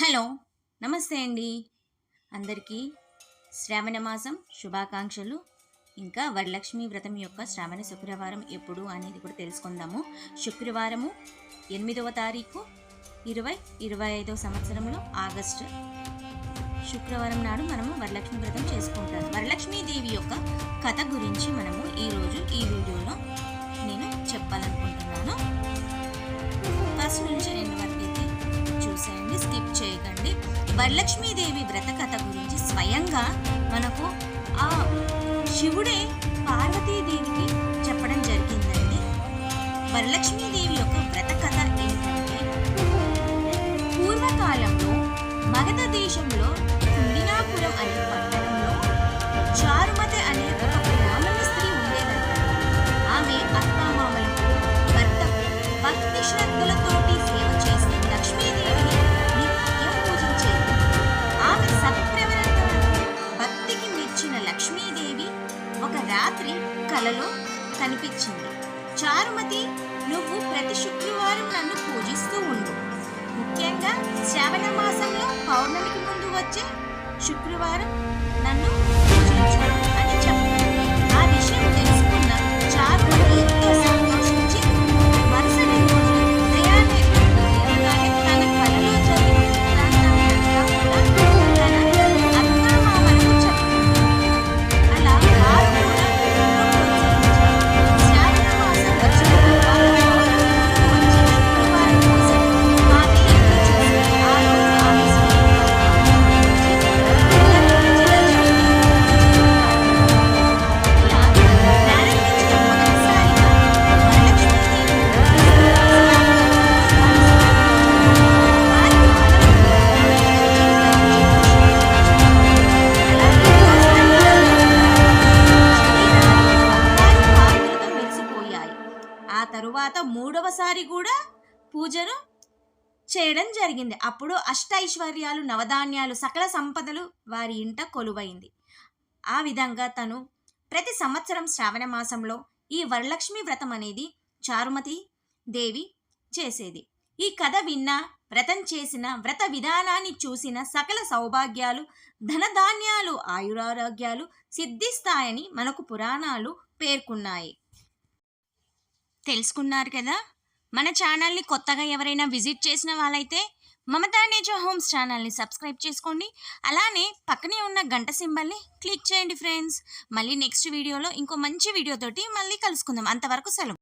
Hello నమస్తే అండి. అందరికీ శ్రావణ మాసం శుభాకాంక్షలు. ఇంకా వరలక్ష్మి వ్రతం యొక్క శ్రావణ శుక్రవారం ఎప్పుడు అనేది కూడా తెలుసుకుందాము. శుక్రవారము ఎనిమిదవ తారీఖు ఇరవై ఇరవై ఐదవ సంవత్సరంలో ఆగస్టు. శుక్రవారం నాడు మనము వరలక్ష్మి వ్రతం చేసుకుంటాం. వరలక్ష్మీదేవి యొక్క కథ గురించి మనము ఈరోజు ఈ వీడియోలో నేను చెప్పాలనుకుంటున్నాను. ఫస్ట్ నుంచి వరలక్ష్మీదేవి వ్రత కథ గురించి స్వయంగా మనకు ఆ శివుడే పార్వతీదేవికి చెప్పడం జరిగిందండి. వరలక్ష్మీదేవి యొక్క వ్రత కథ ఏంటంటే పూర్వకాలంలో మగధ దేశంలో కుండినాపురం అనే లక్ష్మీదేవి ఒక రాత్రి కలలో కనిపించింది. చారుమతి నువ్వు ప్రతి శుక్రవారం నన్ను పూజిస్తూ ఉండు. ముఖ్యంగా శ్రావణ మాసంలో పౌర్ణమికి ముందు వచ్చే శుక్రవారం నన్ను తరువాత మూడవసారి కూడా పూజను చేయడం జరిగింది. అప్పుడు అష్టైశ్వర్యాలు నవధాన్యాలు సకల సంపదలు వారి ఇంట కొలువైంది. ఆ విధంగా తను ప్రతి సంవత్సరం శ్రావణ మాసంలో ఈ వరలక్ష్మి వ్రతం అనేది చారుమతి దేవి చేసేది. ఈ కథ విన్న వ్రతం చేసిన వ్రత విధానాన్ని చూసిన సకల సౌభాగ్యాలు ధనధాన్యాలు ఆయురారోగ్యాలు సిద్ధిస్తాయని మనకు పురాణాలు పేర్కొన్నాయి. తెలుసుకున్నారు కదా? మన ఛానల్ని కొత్తగా ఎవరైనా విజిట్ చేసిన వాళ్ళైతే మమతా నేచర్ హోమ్స్ ఛానల్ని సబ్స్క్రైబ్ చేసుకోండి. అలానే పక్కనే ఉన్న గంట సింబల్ని క్లిక్ చేయండి ఫ్రెండ్స్. మళ్ళీ నెక్స్ట్ వీడియోలో ఇంకో మంచి వీడియోతోటి మళ్ళీ కలుసుకుందాం. అంతవరకు సెలవు.